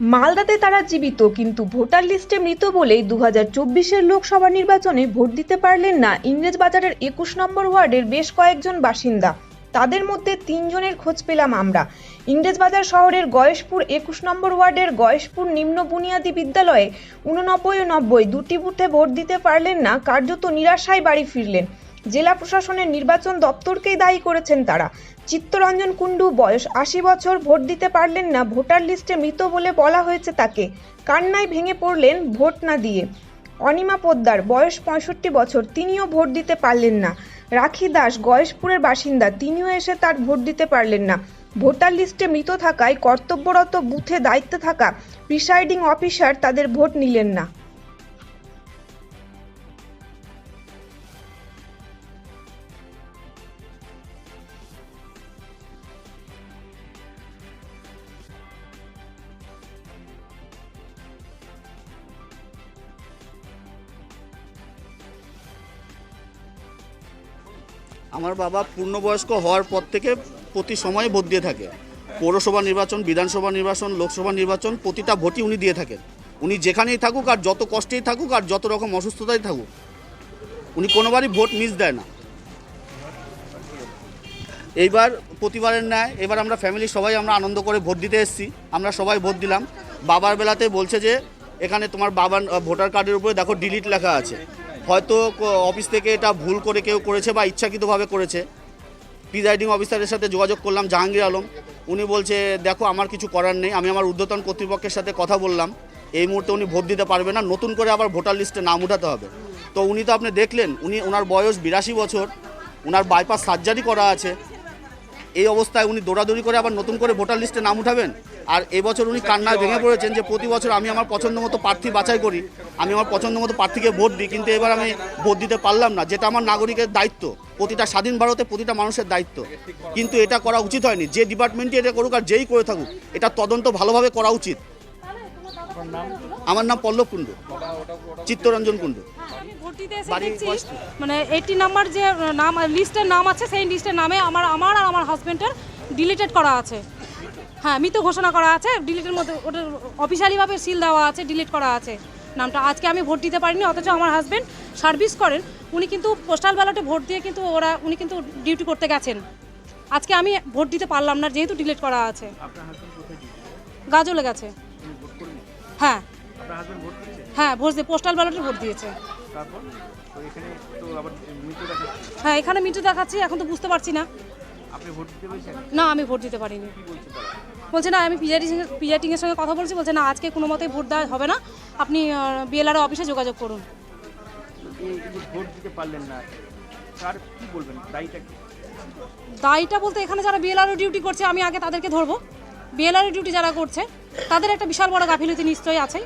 মালদাতে তারা জীবিত, কিন্তু ভোটার লিস্টে মৃত বলেই দু হাজার চব্বিশের লোকসভা নির্বাচনে ভোট দিতে পারলেন না। ইংরেজবাজারের একুশ নম্বর ওয়ার্ডের বেশ কয়েকজন বাসিন্দা। তাদের মধ্যে তিনজনের খোঁজ পেলাম আমরা। ইংরেজবাজার শহরের গয়েশপুর একুশ নম্বর ওয়ার্ডের গয়েশপুর নিম্ন বুনিয়াদী বিদ্যালয়ে উননব্বই ও নব্বই দুটি বুথে ভোট দিতে পারলেন না। কার্যত নিরাশায় বাড়ি ফিরলেন। জেলা প্রশাসনের নির্বাচন দপ্তরকেই দায়ী করেছেন তারা। চিত্তরঞ্জন কুণ্ডু বয়স আশি বছর, ভোট দিতে পারলেন না, ভোটার লিস্টে মৃত বলে বলা হয়েছে তাকে। কান্নায় ভেঙে পড়লেন ভোট না দিয়ে। অনিমা পোদ্দার বয়স পঁয়ষট্টি বছর, তিনিও ভোট দিতে পারলেন না। রাখি দাস গয়েশপুরের বাসিন্দা, তিনিও এসে তার ভোট দিতে পারলেন না। ভোটার লিস্টে মৃত থাকায় কর্তব্যরত বুথে দায়িত্বে থাকা প্রিসাইডিং অফিসার তাদের ভোট নিলেন না। আমার বাবা পূর্ণবয়স্ক হওয়ার পর থেকে প্রতি সময়ে ভোট দিয়ে থাকে। পৌরসভা নির্বাচন, বিধানসভা নির্বাচন, লোকসভা নির্বাচন, প্রতিটা ভোটই উনি দিয়ে থাকেন। উনি যেখানেই থাকুক আর যত কষ্টেই থাকুক আর যত রকম অসুস্থতায় থাকুক, উনি কোনোবারই ভোট মিস দেয় না। এইবার প্রতিবারের ন্যায়, এবার আমরা ফ্যামিলি সবাই আমরা আনন্দ করে ভোট দিতে এসেছি। আমরা সবাই ভোট দিলাম। বাবার বেলাতে বলছে যে, এখানে তোমার বাবার ভোটার কার্ডের উপরে দেখো ডিলিট লেখা আছে। হয়তো অফিস থেকে এটা ভুল করে কেউ করেছে বা ইচ্ছাকৃতভাবে করেছে। প্রিজাইডিং অফিসারের সাথে যোগাযোগ করলাম, জাহাঙ্গীর আলম। উনি বলছে, দেখো, আমার কিছু করার নেই। আমি আমার ঊর্ধ্বতন কর্তৃপক্ষের সাথে কথা বললাম। এই মুহূর্তে উনি ভোট দিতে পারবে না। নতুন করে আবার ভোটার লিস্টে নাম উঠাতে হবে। তো উনি তো আপনি দেখলেন, উনি, ওনার বয়স বিরাশি বছর। ওনার বাইপাস সার্জারি করা আছে। এই অবস্থায় উনি দৌড়াদৌড়ি করে আবার নতুন করে ভোটার লিস্টে নাম উঠাবেন। আর এবছর উনি কান্নায় ভেঙে পড়েছেন যে প্রতি বছর আমি আমার পছন্দ মতো প্রার্থী বাছাই করি আমি আমার পছন্দ মতো প্রার্থীকে ভোট দিই কিন্তু এবার আমি ভোট দিতে পারলাম না। যেটা আমার নাগরিকের দায়িত্ব প্রতিটা স্বাধীন ভারতে প্রতিটা মানুষের দায়িত্ব। কিন্তু এটা করা উচিত হয়নি। যে ডিপার্টমেন্টই এটা করুক আর যেই করে থাকুক এটা তদন্ত ভালোভাবে করা উচিত। আমার নাম পল্লব কুণ্ডু চিত্তরঞ্জন কুণ্ডু। আমি এসে দেখছি মানে এইটি নাম্বার যে নাম লিস্টের নাম আছে সেই লিস্টের নামে আমার আমার আর আমার হাজবেন্ডের ডিলিটেড করা আছে। হ্যাঁ মৃত ঘোষণা করা আছে ডিলিটের মধ্যে ওটা অফিসিয়ালিভাবে সিল দেওয়া আছে ডিলিট করা আছে নামটা। আজকে আমি ভোট দিতে পারিনি অথচ আমার হাজবেন্ড সার্ভিস করেন। উনি কিন্তু পোস্টাল ব্যালটে ভোট দিয়ে কিন্তু ওরা উনি কিন্তু ডিউটি করতে গেছেন। আজকে আমি ভোট দিতে পারলাম না যেহেতু ডিলিট করা আছে। গাজলে গেছে। হ্যাঁ। আপনার হাজবেন্ড ভোট দিয়েছে? হ্যাঁ ভোট দিয়ে পোস্টাল ব্যালটে ভোট দিয়েছে। তারপর? তো এখানে তো আবার মৃত্যু দেখা হ্যাঁ এখানে মিটু দেখাচ্ছি এখন তো বুঝতে পারছি না। আপনি ভোট দিতে পেরেছেন? না আমি ভোট দিতে পারিনি। কি বলছে তারা? বলছে না আমি পিজাটি পিজাটিংয়ের সঙ্গে কথা বলছি বলছে না আজকে কোনো মতেই ভোট দেওয়া হবে না। আপনি বিএলআর অফিসে যোগাযোগ করুন। এই যে ভোট দিতে পারলেন না তার কি বলবেন? দায়ীটা কি? দায়ীটা বলতে এখানে যারা বিএলআরও ডিউটি করছে আমি আগে তাদেরকে ধরবো। বিএলআরও ডিউটি যারা করছে তাদের একটা বিশাল বড় গাফিলতি নিশ্চয়ই আছে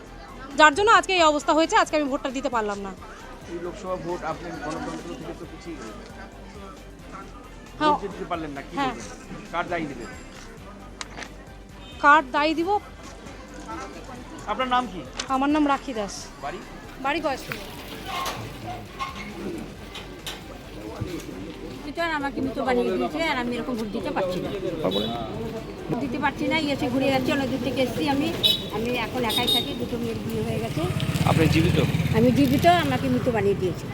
যার জন্য আজকে এই অবস্থা হয়েছে আজকে আমি ভোটটা দিতে পারলাম না। লোকসভা ভোট আপনি গণতন্ত্র থেকে তো পিছিয়ে গেলেন হ্যাঁ। ভোট দিতে পারলেন না কি হ্যাঁ। কার দায়ী দেবেন কার্ড দায়ী দিব? আপনার নাম কি? আমার নাম রাখি দাস। বাড়ি? বাড়ি বয়স শিক্ষিত আমাকে মৃত বানিয়ে দিয়েছে আর আমি এরকম ভোট দিতে পারছি না। দিতে পারছি না ইয়ে এসে ঘুরে যাচ্ছি অনেক দূর থেকে এসেছি আমি। আমি এখন একাই থাকি দুটো মেয়ের বিয়ে হয়ে গেছে। আপনি জীবিত? আমি জীবিত আমাকে মৃত বানিয়ে দিয়েছে।